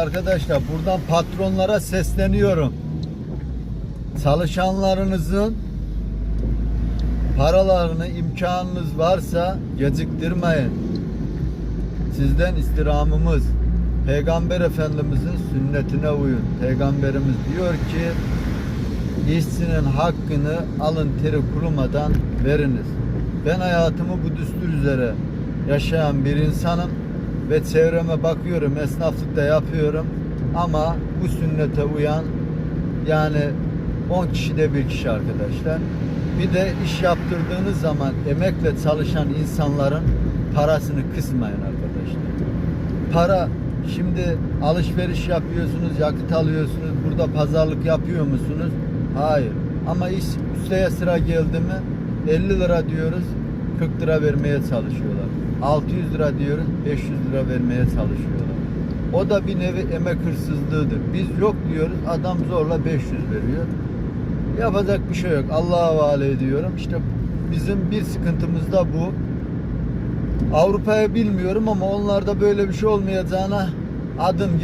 Arkadaşlar buradan patronlara sesleniyorum. Çalışanlarınızın paralarını imkanınız varsa geciktirmeyin. Sizden istirhamımız Peygamber Efendimizin sünnetine uyun. Peygamberimiz diyor ki işçinin hakkını alın teri kurumadan veriniz. Ben hayatımı bu düstur üzere yaşayan bir insanım ve çevreme bakıyorum, esnaflıkta yapıyorum ama bu sünnete uyan yani 10 kişide bir kişi arkadaşlar. Bir de iş yaptırdığınız zaman emekle çalışan insanların parasını kısmayın arkadaşlar. Para şimdi alışveriş yapıyorsunuz, yakıt alıyorsunuz, burada pazarlık yapıyor musunuz? Hayır. Ama iş ustaya sıra geldi mi 50 lira diyoruz, 40 lira vermeye çalışıyorlar. 600 lira diyoruz, 500 lira vermeye çalışıyorlar. O da bir nevi emek hırsızlığıdır. Biz yok diyoruz, adam zorla 500 veriyor. Yapacak bir şey yok. Allah'a havale ediyorum. İşte bizim bir sıkıntımız da bu. Avrupa'ya bilmiyorum ama onlarda böyle bir şey olmayacağına adım